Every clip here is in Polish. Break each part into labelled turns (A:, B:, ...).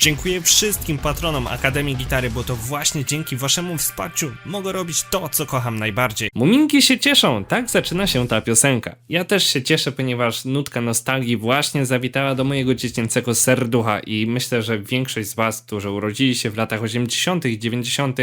A: Dziękuję wszystkim patronom Akademii Gitary, bo to właśnie dzięki waszemu wsparciu mogę robić to, co kocham najbardziej. Muminki się cieszą, tak zaczyna się ta piosenka. Ja też się cieszę, ponieważ nutka nostalgii właśnie zawitała do mojego dziecięcego serducha i myślę, że większość z was, którzy urodzili się w latach 80. i 90.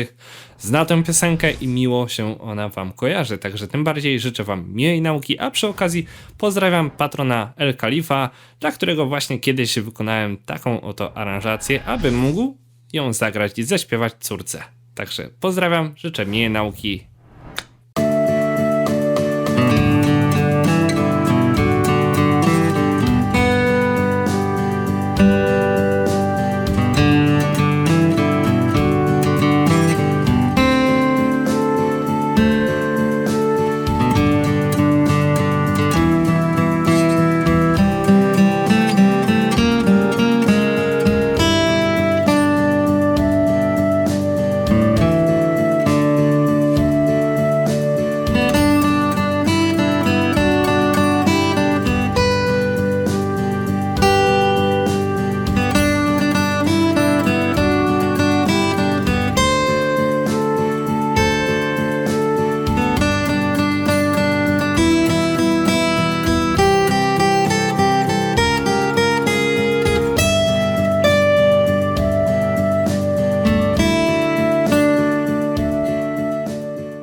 A: zna tę piosenkę i miło się ona wam kojarzy. Także tym bardziej życzę wam miłej nauki, a przy okazji pozdrawiam patrona El Khalifa, dla którego właśnie kiedyś wykonałem taką oto aranżację, aby mógł ją zagrać i zaśpiewać córce. Także pozdrawiam, życzę miłej nauki.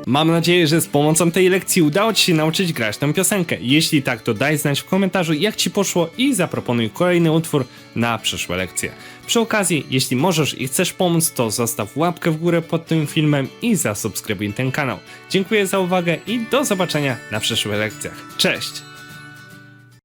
A: Mam nadzieję, że z pomocą tej lekcji udało Ci się nauczyć grać tę piosenkę. Jeśli tak, to daj znać w komentarzu, jak Ci poszło i zaproponuj kolejny utwór na przyszłe lekcje. Przy okazji, jeśli możesz i chcesz pomóc, to zostaw łapkę w górę pod tym filmem i zasubskrybuj ten kanał. Dziękuję za uwagę i do zobaczenia na przyszłych lekcjach. Cześć!